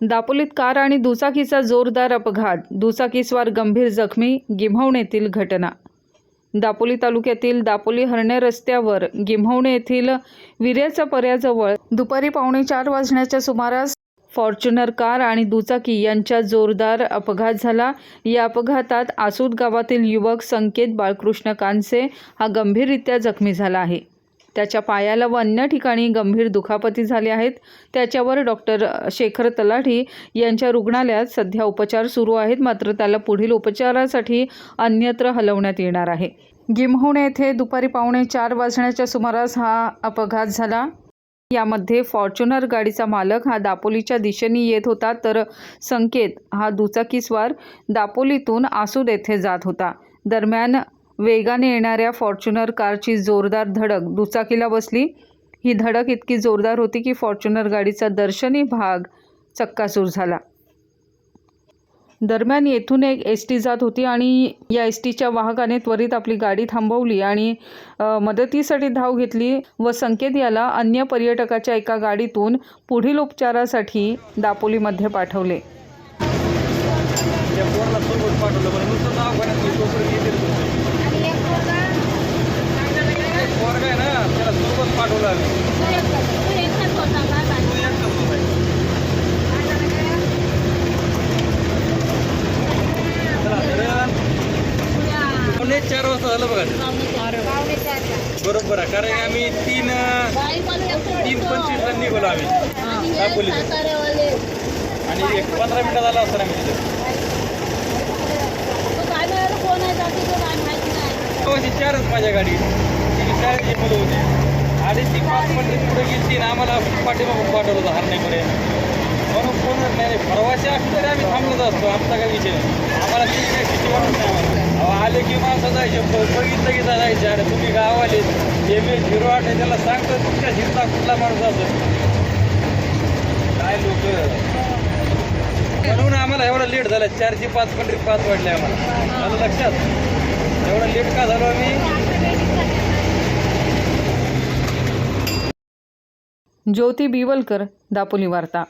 दापोलीत car आणि दुचाकीचा जोरदार अपघात. दुचाकीस्वार गंभीर जखमी गिम्हवणे येथील घटना. दापोली तालुक्यातील दापोली हरणे रस्त्यावर गिम्हवणे येथील विर्याचा पर्याजवळ दुपारी पावणे चार वाजण्याच्या सुमारास फॉर्च्युनर कार आणि दुचाकी यांच्या जोरदार अपघात झाला. या अपघातात आसूद गावातील युवक संकेत बाळकृष्ण कानसे हा गंभीररित्या जखमी झाला आहे. त्याच्या पायाला व अन्य ठिकाणी गंभीर दुखापती झाली आहेत. त्याच्यावर डॉक्टर शेखर तलाठी यांच्या रुग्णालयात सध्या उपचार सुरू आहेत. मात्र त्याला पुढील उपचारासाठी अन्यत्र हलवण्यात येणार आहे. गिम्होणे येथे दुपारी पावणे चार वाजण्याच्या सुमारास हा अपघात झाला. यामध्ये फॉर्च्युनर गाडीचा मालक हा दापोलीच्या दिशेने येत होता तर संकेत हा दुचाकीस्वार दापोलीतून आसूद येथे जात होता. दरम्यान वेगाने येणाऱ्या फॉर्च्युनर कारची जोरदार धडक दुचाकीला बसली. ही धडक इतकी जोरदार होती की फॉर्च्युनर गाडीचा दर्शनी भाग चक्कासूर झाला. दरम्यान येथून एक एस टी जात होती आणि या एस टीच्या वाहकाने त्वरित आपली गाडी थांबवली आणि मदतीसाठी धाव घेतली व संकेत याला अन्य पर्यटकाच्या एका गाडीतून पुढील उपचारासाठी दापोलीमध्ये पाठवले त्या पोराला सोबत पाठवलं बरं नुसतं नाव घेण्यात मी तोपर्यंत येते रे तुमचं. एक पोरगा आहे ना त्याला सोबत पाठवलं आम्ही तो एकटाच होता आहे. चला, तर पावणे चार वाजता झालं बघा बरोबर आहे कारण आम्ही तीन तीन पंचवीसला निघालो आम्ही. आणि एक पंधरा मिनिटात आला असताना आम्ही तिथे. तेव्हा चारच माझ्या गाडी ती शाळेची मुलं होती. आणि ती पाच मिनिटं पुढे गेली ती आम्हाला पाठीमागून पाठवलं होतं हरण्याकडे म्हणून कोण नाही प्रवासी असतो तरी आम्ही थांबलोच असतो. आमचा काही विषय नाही. आम्हाला ती काही भीती वाटत नाही आम्हाला अहो, माणसं जायचे बघितलं की जायचे अरे तुम्ही गावाले जे मी ए झिरो आठ आहे त्याला सांगतो तुमच्या हिरता कुठला माणूस असं काय लोक? म्हणून आम्हाला एवढा लेट झाला. चारशे पाच पंधरी पाच वाढले आम्हाला. आलं लक्षात? एवढा लेट का झालो आम्ही? ज्योती बिवलकर दापोली वार्ता.